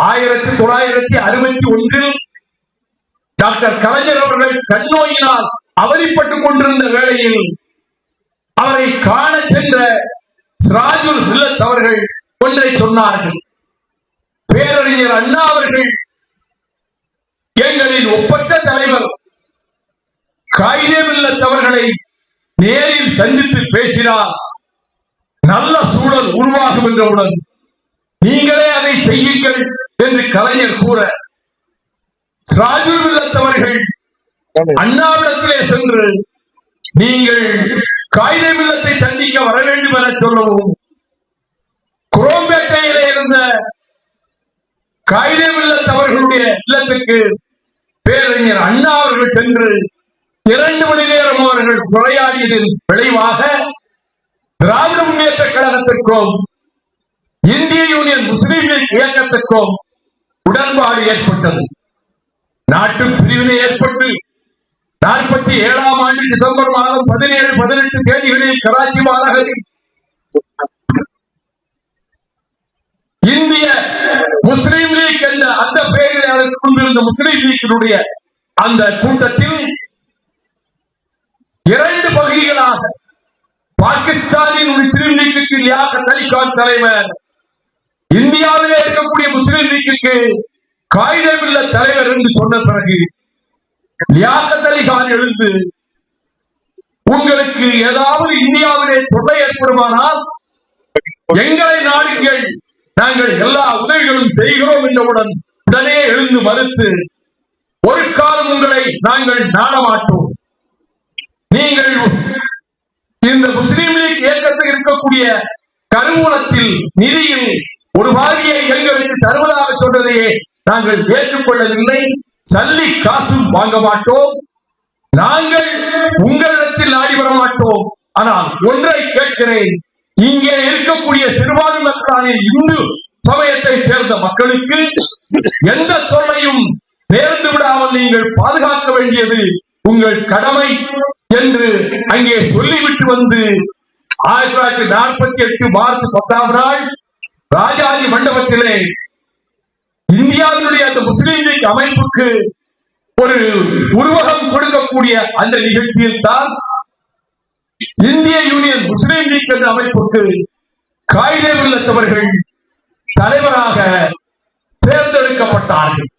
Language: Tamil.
ஆயிரத்தி தொள்ளாயிரத்தி அறுபத்தி ஒன்றில் டாக்டர் கலைஞர் அவர்கள் கண்ணோயினால் அவதிப்பட்டுக் கொண்டிருந்த வேளையில் அவரை காண சென்ற சிராஜுல் மில்லத் அவர்கள் ஒன்றை சொன்னார்கள். பேரறிஞர் அண்ணா அவர்கள் எங்களின் ஒப்பற்ற தலைவர் காயிதே மில்லத் அவர்களை நேரில் சந்தித்து பேசினார். நல்ல சூழல் உருவாகும் என்றவுடன் நீங்களே அதை செய்யுங்கள். என்று கலைஞர் கூற அவர்கள் அண்ணாவிடத்திலே சென்று நீங்கள் காயிதே மில்லத்தை சந்திக்க வர வேண்டும் என சொல்லவும் குரோம்பேட்டையிலே இருந்த காயிதே மில்லத் அவர்களுடைய இல்லத்துக்கு பேரறிஞர் அண்ணா அவர்கள் சென்று இரண்டு மணி நேரம் அவர்கள் உரையாடியதன் விளைவாக திராவிட முன்னேற்ற கழகத்திற்கும் இந்திய யூனியன் முஸ்லீம் லீக் இயக்கத்திற்கும் உடன்பாடு ஏற்பட்டது. நாட்டு பிரிவினை ஏற்பட்டு நாற்பத்தி ஏழாம் ஆண்டு டிசம்பர் மாதம் பதினேழு பதினெட்டு தேதிகளில் கராச்சி மாநகரில் இந்திய முஸ்லீம் லீக் என்ற அந்த பெயரில் அதற்கு கொண்டிருந்த முஸ்லீம் லீக்கினுடைய அந்த கூட்டத்தில் இரண்டு பகுதிகளாக பாகிஸ்தானின் முஸ்லீம் லீக்கு லியாகத் அலி கான் தலைவர் இந்தியா இருக்கக்கூடிய முஸ்லீம் காகிதம் இல்ல தலைவர் என்று சொன்ன பிறகு லியாகத் அலி கான் எழுந்து உங்களுக்கு ஏதாவது இந்தியாவிலே தொல்லை ஏற்படுமானால் எங்களை நாடுங்கள். நாங்கள் எல்லா உதவிகளும் செய்கிறோம் என்றவுடன் உடனே எழுந்து மறுத்து ஒரு காலம் உங்களை நாங்கள் நாடமாட்டோம். நீங்கள் இந்த முஸ்லீம் லீக் இயக்கத்தில் இருக்கக்கூடிய கருவூலத்தில் நிதியில் ஒரு வாரியை எங்களுக்கு தருவதாக சொன்னதையே நாங்கள் ஏற்றுக்கொள்ளவில்லை. சல்லி காசும் வாங்க மாட்டோம். நாங்கள் உங்களிடத்தில் ஆடி வர மாட்டோம். ஆனால் ஒன்றை கேட்கிறேன். இங்கே இருக்கக்கூடிய சிறுபான்மை மக்களான இந்து சமயத்தை சேர்ந்த மக்களுக்கு எந்த தொல்லையும் நேர்ந்து விடாமல் நீங்கள் பாதுகாக்க வேண்டியது உங்கள் கடமை என்று அங்கே சொல்லிவிட்டு வந்து ஆயிரத்தி தொள்ளாயிரத்தி நாற்பத்தி எட்டு மார்ச் பத்தாம் நாள் ராஜாஜி மண்டபத்திலே இந்தியாவினுடைய அந்த முஸ்லீம் லீக் அமைப்புக்கு ஒரு உருவகம் கொடுக்கக்கூடிய அந்த நிகழ்ச்சியில் தான் இந்திய யூனியன் முஸ்லீம் லீக் என்ற அமைப்புக்கு காயிலே உள்ளத்தவர்கள் தலைவராக தேர்ந்தெடுக்கப்பட்டார்கள்.